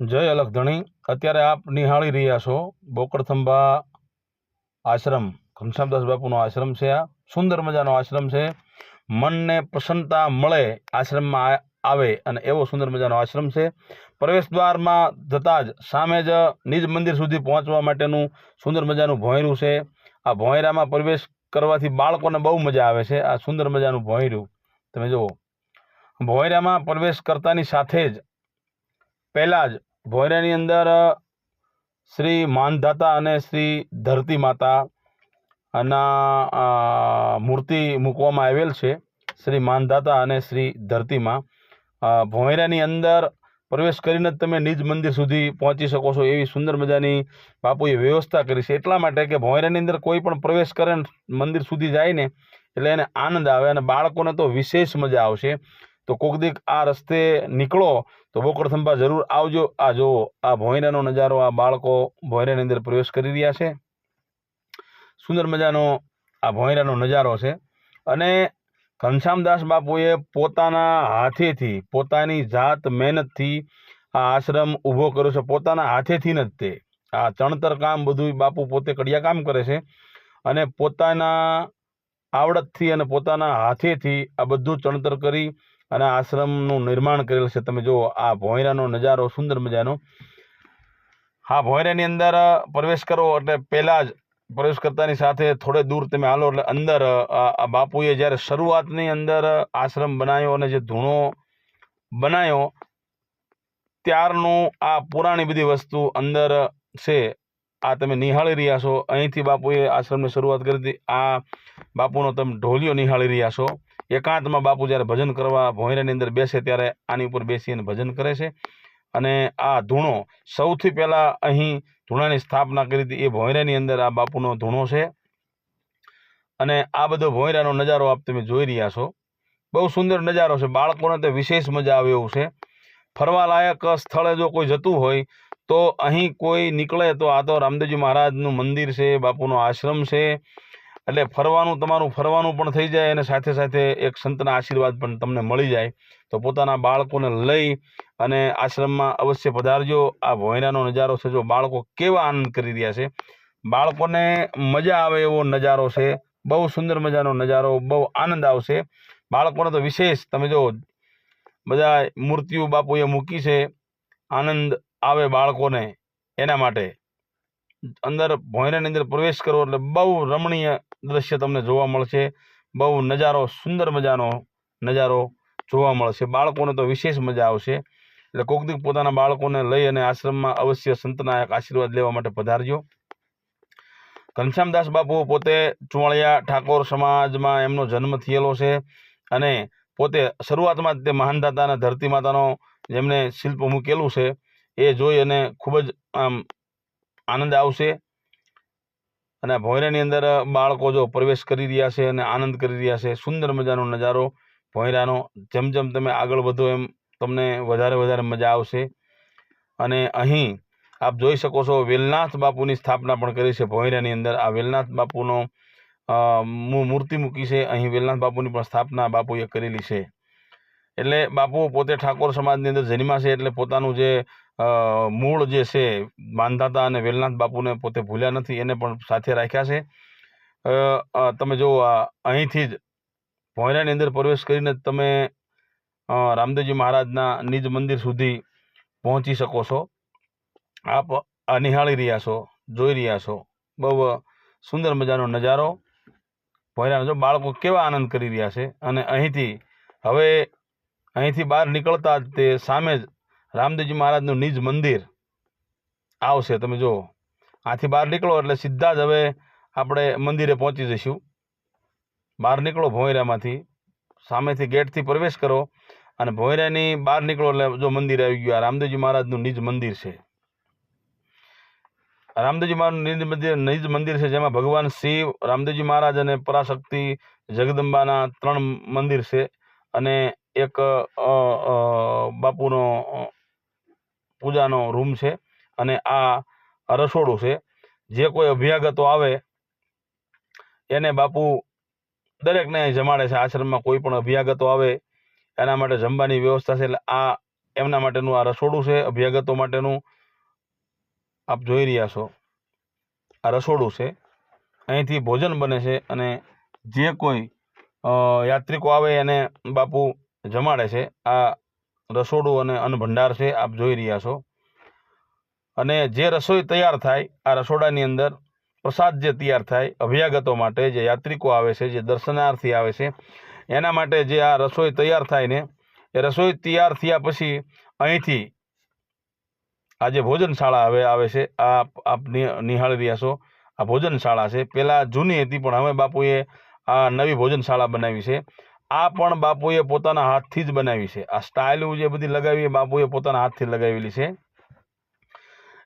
જય અલખધણી અત્યારે આપ નિહાળી રહ્યા છો બોકડથંભા આશ્રમ. ઘનશ્યામદાસ બાપુનો આશ્રમ છે આ. સુંદર મજાનો આશ્રમ છે. મનને પ્રસન્નતા મળે આશ્રમમાં આવે અને એવો સુંદર મજાનો આશ્રમ છે. પ્રવેશ દ્વારમાં જતાં જ સામે જ નિજ મંદિર સુધી પહોંચવા માટેનું સુંદર મજાનું ભોંયરું છે. આ ભોંયરામાં પ્રવેશ કરવાથી બાળકોને બહુ મજા આવે છે. આ સુંદર મજાનું ભોંયરું. તમે જુઓ. ભોંયરામાં પ્રવેશ કરતાની સાથે જ પહેલાં જ ભોયરાની અંદર શ્રી માનધાતા અને શ્રી ધરતી માતા ના મૂર્તિ મૂકવામાં આવેલ છે, શ્રી માનધાતા અને શ્રી ધરતીમાં. ભોંયરાની અંદર પ્રવેશ કરીને જ તમે નિજ મંદિર સુધી પહોંચી શકો છો એવી સુંદર મજાની બાપુએ વ્યવસ્થા કરી છે. એટલા માટે કે ભોંયરાની અંદર કોઈ પણ પ્રવેશ કરે મંદિર સુધી જાય ને એટલે એને આનંદ આવે અને બાળકોને તો વિશેષ મજા આવશે. તો કોક દીક આ રસ્તે નીકળો, તો બોકડથંભા જરૂર આવજો. આ જો આ ભોંયરાનો નજારો, આ બાળકો ભોયરાની અંદર પ્રવેશ કરી રહ્યા છે. સુંદર મજાનો આ ભોંયરાનો નજારો છે. અને ઘનશ્યામદાસ બાપુએ પોતાના હાથેથી, પોતાની જાત મહેનતથી આ આશ્રમ ઊભો કર્યો છે. પોતાના હાથેથી જ તે. આ ચણતર કામ બધું બાપુ પોતે કડિયા કામ કરે છે. અને પોતાના આવડતથી અને પોતાના હાથેથી આ બધું ચણતર કરી અને આશ્રમનું નિર્માણ કરેલ છે. તમે જુઓ, આ ભોંયરાનો નજારો સુંદર મજાનો. હા, ભોંયરાની અંદર પ્રવેશ કરો એટલે પહેલાં જ પ્રવેશ કરતાની સાથે થોડે દૂર તમે હાલો એટલે અંદર આ બાપુએ જ્યારે શરૂઆતની અંદર આશ્રમ બનાવ્યો અને જે ધૂણો બનાવ્યો ત્યારનું આ પુરાણી બધી વસ્તુ અંદર છે. આ તમે નિહાળી રહ્યા છો. અહીંથી બાપુએ આશ્રમની શરૂઆત કરી હતી. આ બાપુનો તમે ઢોલિયો નિહાળી રહ્યા છો. એકાંતમાં બાપુ જ્યારે ભજન કરવા ભોંયરાની અંદર બેસે ત્યારે આની ઉપર બેસીને ભજન કરે છે. અને આ ધૂણો સૌથી પહેલાં અહીં ધૂણાની સ્થાપના કરી હતી એ ભોંયરાની અંદર આ બાપુનો ધૂણો છે. અને આ બધો ભોંયરાનો નજારો આપ તમે જોઈ રહ્યા છો. બહુ સુંદર નજારો છે. બાળકોને તો વિશેષ મજા આવે એવું છે. ફરવાલાયક સ્થળે જો કોઈ જતું હોય તો અહીં કોઈ નીકળે તો આ તો રામદેવજી મહારાજનું મંદિર છે, બાપુનો આશ્રમ છે એટલે ફરવાનું, તમારું ફરવાનું પણ થઈ જાય અને સાથે સાથે એક સંતના આશીર્વાદ પણ તમને મળી જાય. તો પોતાના બાળકોને લઈ અને આશ્રમમાં અવશ્ય પધારજો. આ ભોયરાનો નજારો છે જો બાળકો કેવા આનંદ કરી રહ્યા છે. બાળકોને મજા આવે એવો નજારો છે. બહુ સુંદર મજાનો નજારો, બહુ આનંદ આવશે. બાળકોને તો વિશેષ તમે જો બધા મૂર્તિઓ બાપુએ મૂકી છે. આનંદ આવે બાળકોને એના માટે. અંદર ભોંયરાની અંદર પ્રવેશ કરો એટલે બહુ રમણીય દ્રશ્ય તમને જોવા મળશે. બહુ નજારો, સુંદર મજાનો નજારો જોવા મળશે. બાળકોને તો વિશેષ મજા આવશે. એટલે કોકદીક પોતાના બાળકોને લઈ અને આશ્રમમાં અવશ્ય સંતના એક આશીર્વાદ લેવા માટે પધારજો. ઘનશ્યામદાસ બાપુ પોતે ચુવાળિયા ઠાકોર સમાજમાં એમનો જન્મ થયેલો છે અને પોતે શરૂઆતમાં તે મહાનદાતા અને ધરતી માતાનો જેમને શિલ્પ મૂકેલું છે એ જોઈ અને ખૂબ જ આમ આનંદ આવશે. અને ભોંયરાની અંદર બાળકો જો પ્રવેશ કરી રહ્યા છે અને આનંદ કરી રહ્યા છે, સુંદર મજાનો નજારો. ભોંયરાનો જેમ જેમ તમે આગળ વધો એમ તમને વધારે વધારે મજા આવશે. અને અહીં આપ જોઈ શકો છો વેલનાથ બાપુની સ્થાપના પણ કરી છે ભોંયરાની અંદર. આ વેલનાથ બાપુનો મૂર્તિ મૂકી છે. અહીં વેલનાથ બાપુની પણ સ્થાપના બાપુએ કરેલી છે. એટલે બાપુ પોતે ઠાકોર સમાજની અંદર જન્મા છે એટલે પોતાનું જે મૂળ જે છે માનધાતા અને વેલનાથ બાપુને પોતે ભૂલ્યા નથી, એને પણ સાથે રાખ્યા છે. તમે જો અહીંથી જ ભોયરાની અંદર પ્રવેશ કરીને તમે રામદેવજી મહારાજના નિજ મંદિર સુધી પહોંચી શકો છો. આપ નિહાળી રહ્યા છો, જોઈ રહ્યા છો. બહુ સુંદર મજાનો નજારો. ભોયરાનો જો બાળકો કેવા આનંદ કરી રહ્યા છે. અને અહીંથી, હવે અહીંથી બહાર નીકળતા જ તે સામે જ રામદેવજી મહારાજનું નિજ મંદિર આવશે. તમે જુઓ, આથી બહાર નીકળો એટલે સીધા જ હવે આપણે મંદિરે પહોંચી જઈશું. બહાર નીકળો ભોંયરામાંથી, સામેથી ગેટથી પ્રવેશ કરો અને ભોંયરાની બહાર નીકળો એટલે જો મંદિર આવી ગયું, આ રામદેવજી મહારાજનું નિજ મંદિર છે. રામદેવજી મહારાજનું નિજ મંદિર નિજ મંદિર છે જેમાં ભગવાન શિવ, રામદેવજી મહારાજ અને પરાશક્તિ જગદંબાના ત્રણ મંદિર છે અને એક બાપુનો પૂજાનો રૂમ છે અને આ રસોડું છે. જે કોઈ અભ્યાગતો આવે, એને બાપુ દરેકને જમાડે છે. આશ્રમમાં કોઈ પણ અભ્યાગતો આવે, એના માટે જમવાની વ્યવસ્થા છે. એટલે આ એમના માટેનું આ રસોડું છે. અભ્યાગતો માટેનું આપ જોઈ રહ્યા છો. આ રસોડું છે. અહીંથી ભોજન બને છે અને જે કોઈ યાત્રિકો આવે એને બાપુ જમાડે છે. આ રસોડું અને અન્નભંડાર છે, આપ જોઈ રહ્યા છો. અને જે રસોઈ તૈયાર થાય, આ રસોડાની અંદર પ્રસાદ જે તૈયાર થાય, અભ્યાગતો માટે જે યાત્રિકો આવે છે, જે દર્શનાર્થી આવે છે, એના માટે જે આ રસોઈ તૈયાર થાય ને, એ રસોઈ તૈયાર થયા પછી અહીંથી આ જે ભોજનશાળા હવે આવે છે આ આપ- નિહાળી રહ્યા છો. આ ભોજનશાળા છે. પહેલાં જૂની હતી, પણ હવે બાપુએ આ નવી ભોજનશાળા બનાવી છે. આ પણ બાપુએ પોતાના હાથથી જ બનાવી છે. આ સ્ટાઇલ જે બધી લગાવી એ બાપુએ પોતાના હાથથી લગાવેલી છે.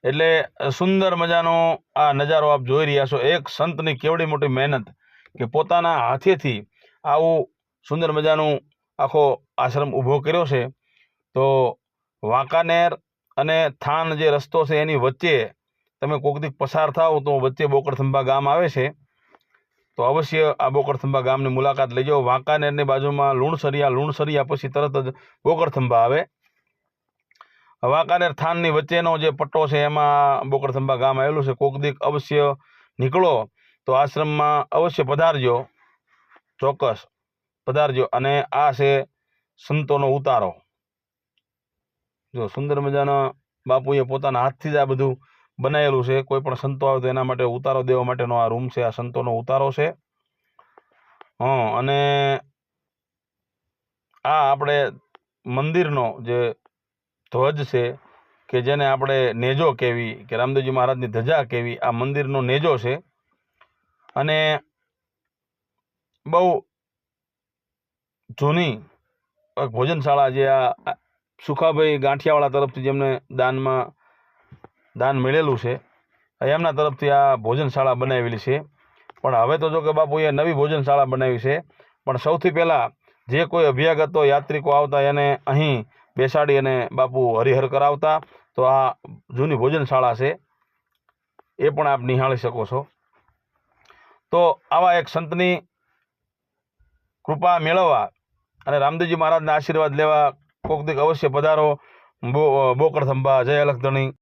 એટલે સુંદર મજાનો આ નજારો આપ જોઈ રહ્યા છો. એક સંતની કેવડી મોટી મહેનત કે પોતાના હાથેથી આવું સુંદર મજાનું આખો આશ્રમ ઊભો કર્યો છે. તો વાંકાનેર અને થાન જે રસ્તો છે એની વચ્ચે તમે કોક દી પસાર થાવ તો વચ્ચે બોકડથંભા ગામ આવે છે. તો અવશ્ય આ બોકડથંભા ગામની મુલાકાત લેજો. વાંકાનેરની બાજુમાં લુણસરિયા લુણસરિયા પછી તરત જ બોકડથંભા આવે. વાંકાનેર થાનની વચ્ચેનો જે પટ્ટો છે, એમાં બોકડથંભા ગામ આવેલું છે. કોક દીક અવશ્ય નીકળો તો આશ્રમમાં અવશ્ય પધારજો. ચોક્કસ પધારજો. અને આ છે સંતોનો ઉતારો. જો સુંદર મજાના બાપુએ પોતાના હાથથી જ આ બધું બનાવેલું છે, કોઈ પણ સંતો આવે તો એના માટે ઉતારો દેવા માટેનો આ રૂમ છે, આ સંતોનો ઉતારો છે. હં, અને આ આપણે મંદિરનો જે ધ્વજ છે, કે જેને આપણે નેજો કહેવી, કે રામદેવજી મહારાજની ધજા કહેવી, આ મંદિરનો નેજો છે. અને બહુ જૂની ભોજનશાળા જે આ સુખાભાઈ ગાંઠિયાવાળા તરફથી જેમને દાનમાં દાન મળેલું છે. એમના તરફથી આ ભોજનશાળા બનાવેલી છે. પણ હવે તો જો કે બાપુએ નવી ભોજનશાળા બનાવી છે. પણ સૌથી પહેલાં જે કોઈ અભ્યાગતો યાત્રિકો આવતા એને અહીં બેસાડી અને બાપુ હરિહર કરાવતા, તો આ જૂની ભોજનશાળા છે. એ પણ આપ નિહાળી શકો છો. તો આવા એક સંતની કૃપા મેળવવા અને રામદેવજી મહારાજના આશીર્વાદ લેવા કોકદીક અવશ્ય પધારો. બો બોકડ થંભા જય અલખધણી.